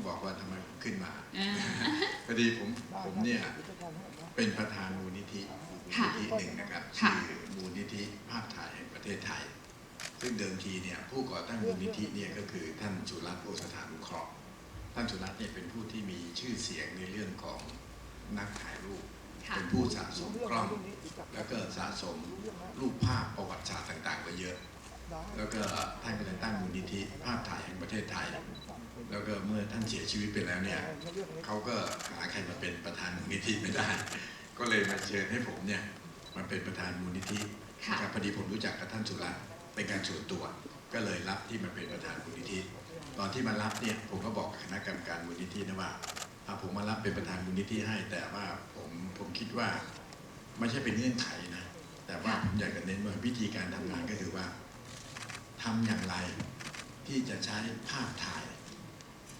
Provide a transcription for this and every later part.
ต้องบอกว่าทำไมผมขึ้นมาอ่าพอดีผมผมเนี่ยเป็นประธานมูลนิธิมูลค่ะนิธิหนึ่งนะครับค่ะชื่อมูลนิธิภาพถ่ายแห่งประเทศไทย ซึ่งเดิมทีเนี่ยผู้ก่อตั้งมูลนิธิเนี่ยก็คือท่านจุรัตน์โอสถานุเคราะห์ท่านจุรัตน์เนี่ยเป็นผู้ที่มีชื่อเสียงในเรื่องของนักถ่ายรูปค่ะเป็นผู้สะสมกล้อง แล้วก็สะสมรูปภาพประวัติศาสตร์ต่าง ๆ ไว้เยอะ แล้วก็ท่านก็เลยตั้งมูลนิธิภาพถ่ายแห่งประเทศไทย แล้วก็เมื่อท่านเสียชีวิตไปแล้วเนี่ยเขาก็หาใครมาเป็นประธานมูลนิธิไม่ได้ ก็เลยมาเชิญให้ผมเนี่ยมาเป็นประธานมูลนิธิค่ะนะครับพอดีผมรู้จักกับท่านสุรัตน์เป็นการส่วนตัว ก็เลยรับที่มาเป็นประธานมูลนิธิตอนที่มารับเนี่ยผมก็บอกกับคณะกรรมการมูลนิธินะว่าถ้าผมมารับเป็นประธานมูลนิธิให้ แต่ว่าผมผมคิดว่าไม่ใช่เป็นเงื่อนไขนะแต่ว่าผมอยากจะเน้นว่าวิธีการทำงานก็คือว่า ทำอย่างไรที่จะใช้ภาพถ่าย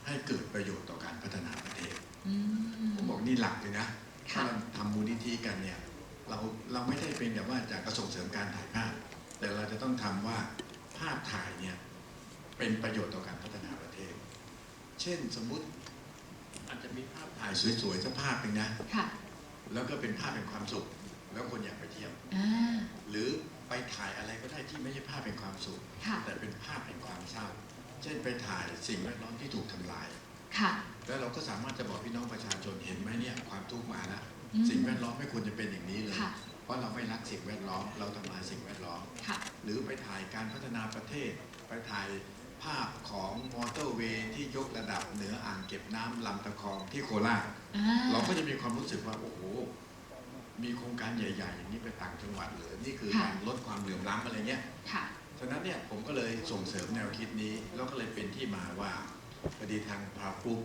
ให้เกิดประโยชน์ต่อการพัฒนาประเทศอืมผมบอกนี่หลักเลยนะค่ะถ้าเราทำมูลนิธิกันเนี่ยเราเราไม่ได้เป็นแบบว่าจากกระส่งเสริมการถ่ายภาพ แต่เราจะต้องทำว่าภาพถ่ายเนี่ยเป็นประโยชน์ต่อการพัฒนาประเทศ เช่นสมมุติอาจจะมีภาพถ่ายสวยๆสักภาพหนึ่งนะค่ะแล้วก็เป็นภาพเป็นความสุข แล้วคนอยากไปเที่ยวอ่าหรือ ไปถ่ายอะไรก็ได้ที่ไม่ใช่ภาพเป็นความสุขค่ะแต่เป็นภาพเป็นความเศร้า เช่นไปถ่ายสิ่งแวดล้อมที่ถูกทำลายค่ะแล้วเราก็สามารถจะบอกพี่น้องประชาชนเห็นไหมเนี่ยความทุกข์มาแล้วอืมสิ่งแวดล้อมไม่ควรจะเป็นอย่างนี้เลยค่ะเพราะเราไม่รักสิ่งแวดล้อมเราทำลายสิ่งแวดล้อมค่ะหรือไปถ่ายการพัฒนาประเทศ ไปถ่ายภาพของมอเตอร์เวย์ที่ยกระดับเหนืออ่างเก็บน้ำลำตะคองที่โคราชอ่าเราก็จะมีความรู้สึกว่าโอ้โห มีโครงการใหญ่ ๆ อย่างนี้ไปต่างจังหวัดเลยนี่คือการลดความเหลื่อมล้ำอะไรเงี้ย ค่ะ ฉะนั้นเนี่ยผมก็เลยส่งเสริมแนวคิดนี้ แล้วก็เลยเป็นที่มาว่าพอดีทางพาฟุก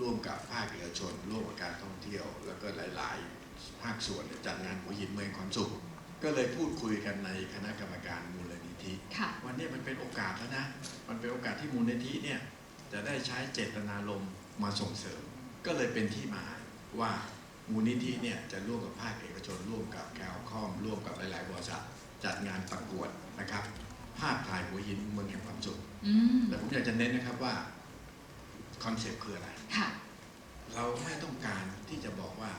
ร่วมกับภาคเอกชน ร่วมกับการท่องเที่ยว แล้วก็หลาย ๆ ภาคส่วนเนี่ยจัดงานหัวหินเมืองความสุข ก็เลยพูดคุยกันในคณะกรรมการมูลนิธิ ค่ะ วันนี้มันเป็นโอกาสแล้วนะ มันเป็นโอกาสที่มูลนิธิเนี่ยจะได้ใช้เจตนารมณ์มาส่งเสริม ก็เลยเป็นที่มาว่า มูลนิธิเนี่ยจะร่วมกับภาคเอกชนร่วมกับแคลคอมร่วมกับหลาย ๆ บริษัทจัดงานประกวดนะครับ ภาพถ่ายหัวหินเมืองแห่งความสุขอืมแต่ผมอยากจะเน้นนะครับว่าคอนเซปต์คืออะไร ค่ะ เราไม่ต้องการที่จะบอกว่า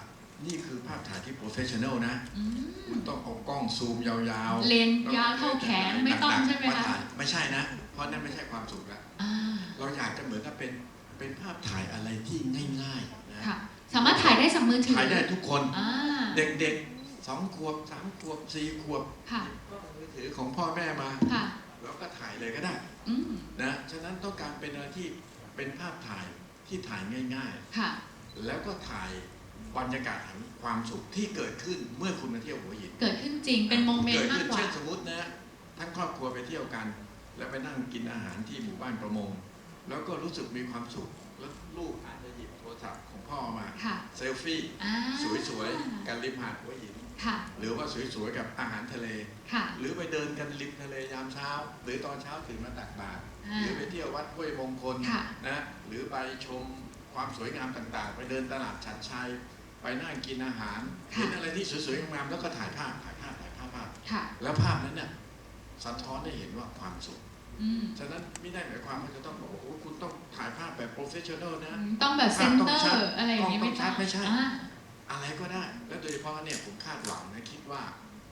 นี่คือภาพถ่ายที่โปรเฟชชั่น a ลนะ อืม คุณต้องเอากล้องซูมยาวๆเลนส์ยาวเท่าแขนไม่ต้องใช่ไหมาคะถ่ายไม่ใช่นะ เพราะนั่นไม่ใช่ความสุขแล้วอ่า เราอยากจะเหมือนกับเป็นเป็นภาพถ่ายอะไรที่ง่ายๆนะ ค่ะ สามารถถ่ายได้จากมือถือถ่ายได้ทุกคน อ่าเด็กๆสองขวบสามขวบสี่ขวบค่ะก็มือถือของพ่อแม่มา ค่ะ แล้วก็ถ่ายเลยก็ได้อืมนะฉะนั้นต้องการเป็นอะไรที่เป็นภาพถ่ายที่ถ่ายง่ายค่ะ ๆ แล้วก็ถ่ายบรรยากาศแห่งความสุขที่เกิดขึ้นเมื่อคุณมาเที่ยวหัวหิน เกิดขึ้นจริงเป็นโมเมนเกิดต์มาขึ้กนกว่า เช่นสมมตินะทั้งครอบครัวไปเที่ยวกัน แล้วไปนั่งกินอาหารที่หมู่บ้านประมง แล้วก็รู้สึกมีความสุขแล้วลูกอาจจะหยิบโทร ศัพท์ของพ่อมา ค่ะ เซลฟี่ อ่าสวยๆกันริมหาดหัวหิน ค่ะ หรือว่าสวยๆกับอาหารทะเล ค่ะ หรือไปเดินกันริมทะเลยามเช้า หรือตอนเช้าตื่นมาตักบาตรอ่าหรือไปเที่ยววัดห้วยมงคลค่ะนะหรือไปชมความสวยงามต่างๆ ไปเดินตลาดฉัดชัย ไปนั่งกินอาหารค่ะ เห็นอะไรที่สวยๆงามๆแล้วก็ถ่ายภาพถ่ายภาพถ่ายภาพภาพ ค่ะ แล้วภาพนั้นเนี่ยสะท้อนให้เห็นว่าความสุขอืม ฉะนั้นไม่ได้หมายความว่าจะต้องบอกว่าโอ้โหคุณต้องถ่ายภาพแบบโปรเฟชชั่นอลนะต้องแบบเซนเตอต้องชัดร์อะไรอย่างนี้ต้องไม่ชัต้อดงไม่ใช่อ่าอะไรก็ได้ แล้วโดยเฉพาะเนี่ยผมคาดหวังนะคิดว่า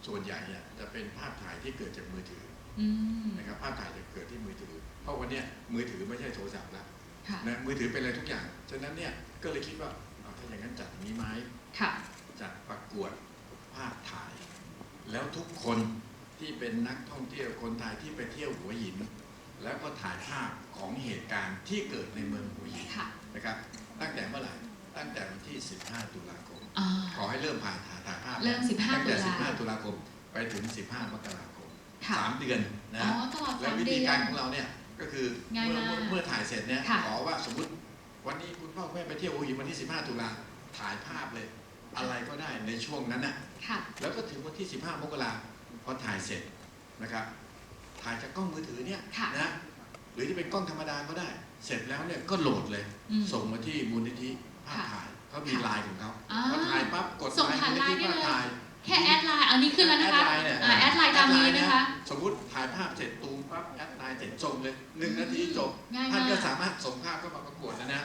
ส่วนใหญ่เนี่ยจะเป็นภาพถ่ายที่เกิดจากมือถืออืมนะครับภาพถ่ายจะเกิดที่มือถือ เพราะวันเนี้ยมือถือไม่ใช่โทรศัพท์แล้วค่ะนะมือถือเป็นอะไรทุกอย่าง ฉะนั้นเนี่ยก็เลยคิดว่าเอาถ้าอย่างนั้นจัดอย่างนี้ไหมค่ะจัดประกวดภาพถ่าย แล้วทุกคน ที่เป็นนักท่องเที่ยวคนไทยที่ไปเที่ยวหัวหิน แล้วก็ถ่ายภาพของเหตุการณ์ที่เกิดในเมืองหัวหินค่ะนะครับตั้งแต่เมื่อไหร่ตั้งแต่วันที่ 15 ตุลาคมอ่าขอให้เริ่มผ่านถ่ายถ่ายภาพเริ่ม 15ตั้งแต่ตุลา15 ตุลาคมไปถึง 15 มกราคมค่ะสามเดือนนะอ๋อตลอดและสามวิเดืธีอการนของเราเนี่ยก็คือง่ายเมื่อมากเมื่อเมื่อถ่ายเสร็จเนี่ยค่ะขอว่าสมมติวันนี้คุณพ่อคุณแม่ไปเที่ยวหัวหินวันที่ 15 ตุลาถ่ายภาพเลย อะไรก็ได้ในช่วงนั้นน่ะค่ะแล้วก็ถึงวันที่ 15 มกรา พอถ่ายเสร็จนะครับ ถ่ายจากกล้องมือถือเนี่ยค่ะนะหรือจะเป็นกล้องธรรมดาก็ได้ เสร็จแล้วเนี่ยก็โหลดเลย อืมส่งมาที่มูลนิธิภาพค่ะถ่ายเขามีค่ะไลน์ของเขาอ่าพอถ่ายปั๊บกดส่งไลน์ผ่านมูลนิธิไลน์ได้ภาพเลย ถ่าย แค่แอดไลน์อันนี้ขึ้นแล้วนะคะแอดไลน์เนี่ยอ่าแอดไลน์ตามนี้นะคะ สมมุติถ่ายภาพเสร็จตูมปั๊บแอดไลน์เสร็จส่งเลยหนึ่งนาทีจบ ง่ายท่านมาก็กสามารถส่งภาพเข้ามาประกวดแล้วนะ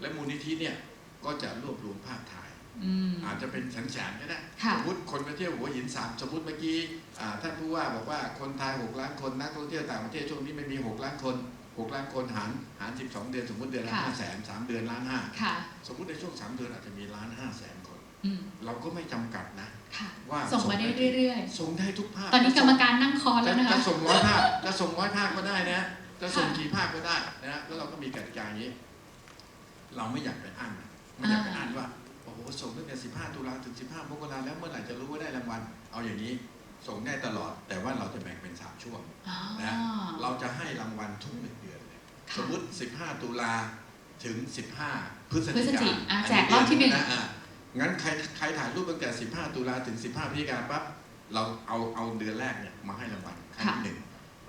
และมูลนิธิเนี่ยก็จะรวบรวมภาพถ่าย อืมอาจจะเป็นแสนๆก็ได้ค่ะสมมติคนไปเที่ยวหัวหินสามสมมติเมื่อกี้อ่าท่านผู้ว่าบอกว่าคนไทย 6 ล้านคนนักท่องเที่ยวต่างประเทศช่วงนี้ไม่มี 6 ล้านคน 6 ล้านคนหารหาร 12 เดือนสมมติเดือนละค่ะห้าแสนสามเดือนล้านห้าค่ะสมมติในช่วง 3 เดือนอาจจะมีล้านห้าแสนคนอืมเราก็ไม่จำกัดนะค่ะว่าส่งมาได้เรื่อยส่งได้ทุกภาคๆตอนนี้กรรมการนั่งคอจะแล้วนะคะจะส่งร้อยภาคจะส่งร้อยภาคก็ได้นะจะส่งค่ะกี่ภาคก็ได้นะแล้วเราก็มีกติกาอย่างนี้ เราไม่อยากไปอั้นไม่อยากไปอั้นว่า โอ้โหส่งตั้งแต่15 ตุลาถึง 15 มกราแล้วเมื่อไหร่จะรู้ว่าได้รางวัล เอาอย่างนี้ ส่งได้ตลอด แต่ว่าเราจะแบ่งเป็นสามช่วงอ๋อ นะเราจะให้รางวัลทุกหนึ่งเดือนเลยค่ะสมมุติ 15 ตุลาถึง 15 พฤศพฤศจิจิกาอะแจกรอบที่หนึ่งะอะงั้นใครใครถ่ายรูปตั้งแต่ 15 ตุลาถึง 15 พฤศจิกาปั๊บเราเอาเอาเดือนแรกเนี่ยมาให้รางวัลครั้งที่หนึ่ง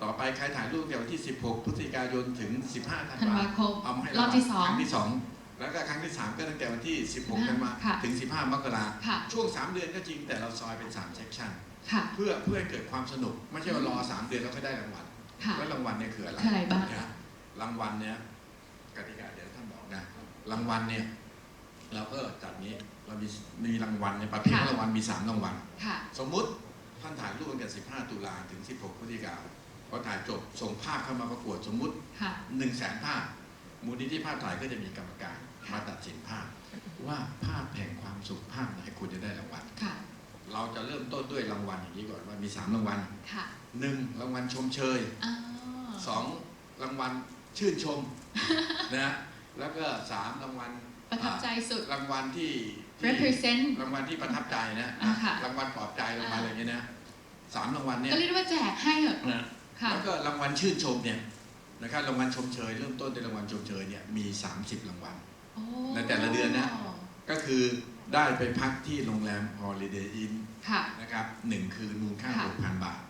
ต่อไปใครถ่ายรูปตั้งแต่วันที่ 16 พฤศจิกายนถึง 15 ธันธันวาวาคมเอามาให้รอบที่สอง ครั้งที่สอง แล้วก็ครั้งที่สามก็ตั้งแต่วันที่ 16ธันวาค่ะถึง 15 มกราค่ะ ช่วง 3 เดือนก็จริงแต่เราซอยเป็น3เซสชั่นค่ะ เพื่อเพื่อให้เกิดความสนุก ไม่ใช่ว่ารอ 3 เดือนแล้วก็ได้รางวัลค่ะ แล้วรางวัลเนี่ยคืออะไรคืออะไรบ้างนะรางวัลเนี่ยกติกาเดี๋ยวท่านบอกนะรางวัลเนี่ยเราก็จัดนี้เรามีมีรางวัลในยประเภทค่ะ รางวัลมี 3 รางวัล ค่ะ สมมุติท่านถ่ายรูปตั้งแต่15 ตุลาถึง 16พฤศจิกาพอถ่ายจบส่งภาพเข้ามาประกวดสมมุติ ค่ะ 1 0 0 0 0แสนภาพ มูลนิธิภาพถ่ายก็จะมีกรรมการค่ะ มาตัดสินภาพ ว่าภาพแห่งความสุขภาพไหนคุณจะได้รางวัลค่ะเราจะเริ่มต้นด้วยรางวัลอย่างนี้ก่อนว่ามี 3 รางวัลค่ะ1รางวัลชมเชยอ๋อสองรางวัลชื่นชมนะแล้วก็สามรางวัลประทับใจสุดรางวัลที่ที่ represent รางวัลที่ประทับใจนะอ่าค่ะรางวัลปลอบใจรางวัลอะไรอย่างเงี้ยนะสามรางวัลเนี่ยก็เรียกได้ว่าแจกให้เหรอะนะค่ะแล้วก็รางวัลชื่นชมเนี่ยนะครับรางวัลชมเชยเริ่มต้นด้วยรางวัลชมเชยเนี่ยมี 30 รางวัลโอ้ ในแต่ละเดือนนะก็คือได้ไปพักที่โรงแรม Holiday Inn ค่ะ นะครับหนึ่งคืนมูลค่า ค่ะ6,000 บาท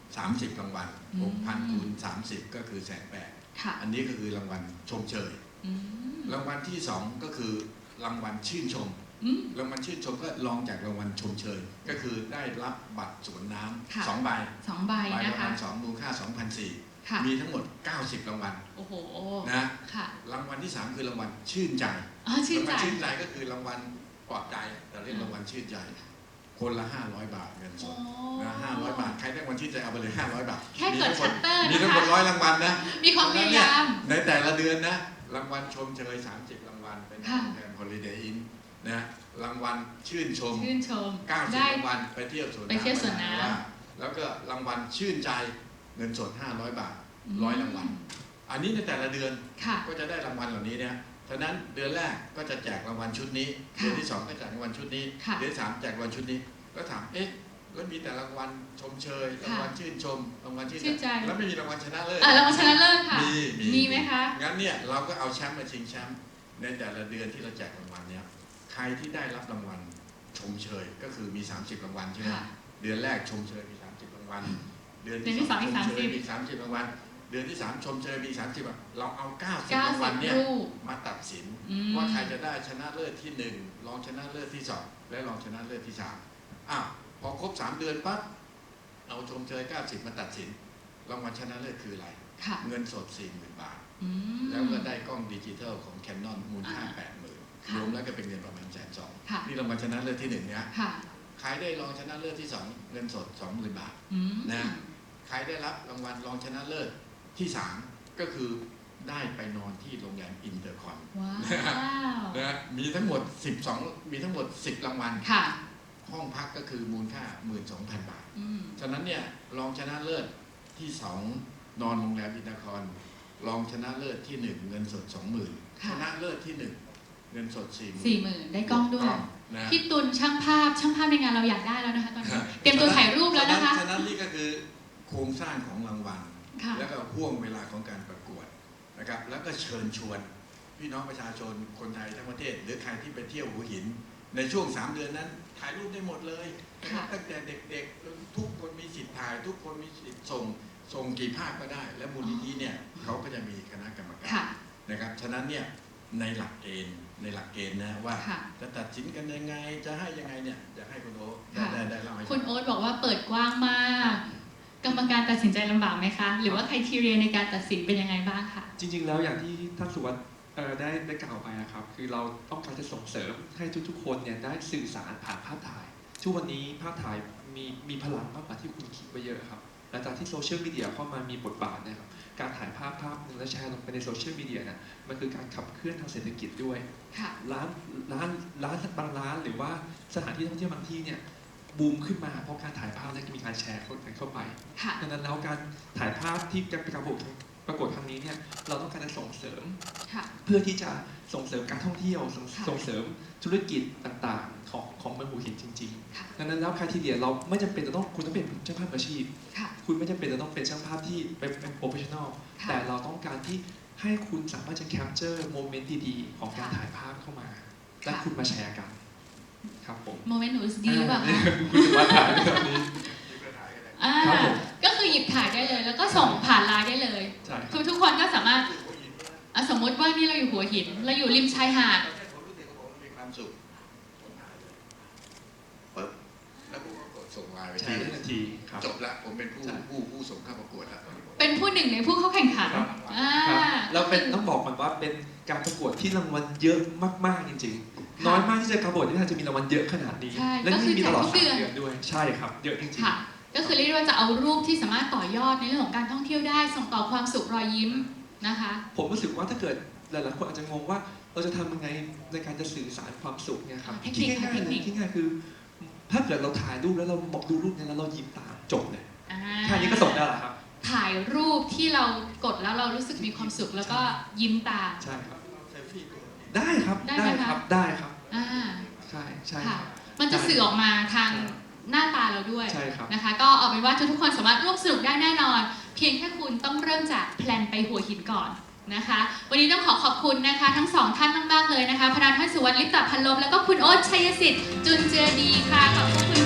30รางวัลอืม 6,000คูณ30 ก็คือแสนแปดค่ะอันนี้ก็คือรางวัลชมเชย อืมรางวัลที่ 2 ก็คือรางวัลชื่นชม อืม รางวัลชื่นชมก็รองจากรางวัลชมเชย ก็คือได้รับบัตรสวนน้ค่ะำสองใบสองใบใบนะรางคะวัลสองมูลค่า2,004 ค่ะมีทั้งหมด 90 รางวัลโอ้โหนะค่ะรางวัลที่ 3 คือรางวัลชื่นใจอ๋อชื่นรางวัใจลชื่นใจก็คือรางวัลปลอบใจแต่เรียกรางวัลชื่นใจ คนละ 500 บาทเงินสโอ้ดนะ500บาทใครได้รางวัลชื่นใจเอาไปเลย 500 บาทแค่กดมีทั้งหมชัดตเตอร์มีนะทั้งหมคะดร้อยรางวัลนะ มีความพยายาม ในแต่ละเดือนนะ รางวัลชมเชย30 รางวัลเป็นค่ะโรงแรม Holiday Inn นะรางวัลชื่นชม ชื่นชม90ได้ รางวัลไปเที่ยวสวนไปเที่ยวสวนน้ำว่าแล้วก็รางวัลชื่นใจ เงินสด500 บาทร้อยรางวัลอันนี้ในแต่ละเดือนค่ะก็จะได้รางวัลเหล่านี้เนี่ยฉะนั้นเดือนแรกก็จะแจกรางวัลชุดนี้ค่ะเดือนที่สองก็แจกรางวัลชุดนี้ค่ะเดือนที่สามแจกรางวัลชุดนี้ก็ถามเอ๊ะแล้วมีแต่รางวัลชมเชยรางวัลชื่นชมรางวัลชื่นชื่นใจแล้วไม่มีรางวัลชนะเลิศอะรางวัลชนะเลิศค่ะมีมีไหมคะงั้นเนี่ยเราก็เอาแชมป์มาชิงแชมป์ในแต่ละเดือนที่เราแจกรางวัลเนี่ยใครที่ได้รับรางวัลชมเชยก็คือมี 30 รางวัลใช่ไหมค่ะเดือนแรกชมเชยมี 30 รางวัล เดือนเดือนที่ที่สองสองอีกชมเชย30มี30รางวัลเดือนที่สามชมเชยมี30รางวัลเราเอา90เก้ารางวัสิลบเนี่ยรูปมาตัดสินอืมว่าใครจะได้ชนะเลิศที่หนึ่งรองชนะเลิศที่สองและรองชนะเลิศที่สามอ้าวพอครบสามเดือนปั๊บเอาชมเชย90มาตัดสินรางวัลชนะเลิศคืออะไรค่ะเงินสด40,000บาทอืมแล้วก็ได้กล้องดิจิทัลของ Canon มูลค่าอ่า80,000ค่ะรวมแล้วก็เป็นเงินประมาณแสนสองค่ะนี่รางวัลชนะเลิศที่หนึ่งนะค่ะใครได้รองชนะเลิศที่สองเงินสด20,000บาทอืมนะ ใครได้รับรางวัลรองชนะเลิศที่สามก็คือได้ไปนอนที่โรงแรมอินเตอร์คอนว้าวนะมีทั้งหมด 12 มีทั้งหมด 10 รางวัลค่ะห้องพักก็คือมูลค่า 12,000 บาทอืมฉะนั้นเนี่ยรองชนะเลิศที่ 2 นอนโรงแรมอินเตอร์คอนรองชนะเลิศที่ 1 เงินสด 20,000ค่ะชนะเลิศที่ 1 เงินสด 40,000สี่หมื่นได้กล้องด้วยนะพี่ตุลช่างภาพช่างภาพในงานเราอยากได้แล้วนะคะตอนนี้เตรียมตัวถ่ายรูปแล้วนะคะฉะนั้นนี่ก็คือ โครงสร้างของรางวัล ค่ะ แล้วก็ห่วงเวลาของการประกวดนะครับ แล้วก็เชิญชวน พี่น้องประชาชนคนไทยทั้งประเทศ หรือใครที่ไปเที่ยวหัวหิน ในช่วง 3 เดือนนั้นถ่ายรูปได้หมดเลยนะครับค่ะ ตั้งแต่เด็กๆ ทุกคนมีสิทธิ์ถ่าย ทุกคนมีสิทธิ์ส่งส่งกี่ภาคก็ได้ และมูลนิธิเนี่ยเขาก็จะมีคณะกรรมการ ค่ะ นะครับ ฉะนั้นเนี่ยในหลักเกณฑ์ในหลักเกณฑ์นะว่าค่ะ จะตัดสินกันยังไงจะให้ยังไงเนี่ยอยากให้คุณโอ๊ตได้ค่ะได้ได้เล่าให้ฟัง คุณโอ๊ตบอกว่าเปิดกว้างมาก กรรมการตัดสินใจลำบากไหมคะ หรือว่าใครทีเรียในการตัดสินเป็นยังไงบ้างคะ จริง ๆ แล้วอย่างที่ท่านสุวัสด์เอ่อได้ได้กล่าวไปนะครับ คือเราต้องการจะส่งเสริมให้ทุกๆ คนเนี่ยได้สื่อสารผ่านภาพถ่าย ทุกวันนี้ภาพถ่ายมีมีพลังมากกว่าที่คุณคิดไว้เยอะครับ หลังจากที่โซเชียลมีเดียเข้ามามีบทบาทเนะครับ การถ่ายภาพภาพหนึ่งแล้วแชร์ลงไปในโซเชียลมีเดียเนี่ยมันคือการขับเคลื่อนทางเศรษฐกิจด้วย ค่ะ ร้านร้านร้านบางร้านหรือว่าสถานที่ท่องเที่ยวบางที่เนี่ย บูมขึ้นมาเพราะการถ่ายภาพและมีการแชร์กันเข้าไปค่ะ ดังนั้นแล้วการถ่ายภาพที่การประกวดประกวดครั้งนี้เนี่ยเราต้องการจะส่งเสริม ค่ะ เพื่อที่จะส่งเสริมการท่องเที่ยวส่งค่ะส่งเสริมธุรกิจต่างๆ ของของเมืองหัวหินจริงค่ะ ๆดังนั้นแล้วคาทีเดียเราไม่จำเป็นจะต้องคุณต้องเป็นช่างภาพอาชีพ ค่ะ คุณไม่จำเป็นจะต้องเป็นช่างภาพที่เป็นเป็นโปรเฟชชั่นอลค่ะ แต่เราต้องการที่ให้คุณสามารถจะแคปเจอร์โมเมนต์ดีๆ ของการค่ะถ่ายภาพเข้ามา และค่ะคุณมาแชร์กัน ครับผมโมเมนต์หนูดีหรือเปล่าคะคุณจะมาถ่ายแบบนี้ อ่าครับผม ก็คือหยิบถ่ายได้เลย แล้วก็ส่งผ่านไลน์ได้เลยใช่ทุกทุกคนก็สามารถอะสมมุติว่านี่เราอยู่หัวหินเราอยู่ริมชายหาด ผมรู้สึกว่าผมมีความสุขผมถ่ายเลยปึ๊บแล้วผมก็กดส่งไลน์ไปแชที่ร์ได้ทันทีครับ จบละผมเป็นผู้ใช่ ผู้ผู้ส่งเข้าประกวดแล้วเป็นผู้หนึ่งในผู้เข้าแข่งขันครับ อ่า ครับแล้วเป็นต้องบอกก่อนว่าเป็นการประกวดที่รางวัลเยอะมากๆจริงๆ น้อยมากที่จะประกวดที่จะมีรางวัลเยอะขนาดนี้ ใช่และก็คือนี่มีตลอดแจกทุกสามเดือน เดือนด้วย ใช่ครับ เยอะจริงค่ะ ก็คือเรียกได้ว่าจะเอารูปที่สามารถต่อยอดในเรื่องของการท่องเที่ยวได้ ส่งต่อความสุขรอยยิ้มนะคะๆผมรู้สึกว่าถ้าเกิดหลายๆคนอาจจะงงว่าเราจะทำยังไงในการจะสื่อสารความสุขเนี่ยครับเทคนิที่คง่ายๆเทคเลนิยค ที่ง่ายคือ ถ้าเกิดเราถ่ายรูปแล้วเราบอกดูรูปเนี่ยแล้วเรายิ้มตามจบเลยอ่าแค่นี้ก็ส่งได้แล้วครับ ถ่ายรูปที่เรากดแล้วเรารู้สึกมีความสุขแล้วก็ยิ้มตาม ใช่ครับ ได้ครับได้ไหมคะ ครับได้ครับ อ่าใช่ใช่คค่ะรับ มันจะสื่อออกมาทางหน้าตาเราด้วยใช่ครับ นะคะ ก็เอาเป็นว่าทุกๆคนสามารถร่วมสนุกได้แน่นอน เพียงแค่คุณต้องเริ่มจากแพลนไปหัวหินก่อนนะคะ วันนี้ต้องขอขอบคุณนะคะ ทั้งสองท่านมากๆเลยนะคะพนันท่านสุวรรณลิปตาพันลมแล้วก็คุณโอ๊ตชัยสิทธิ์จุนเจือดีค่ะขอบพระคุณค่ะ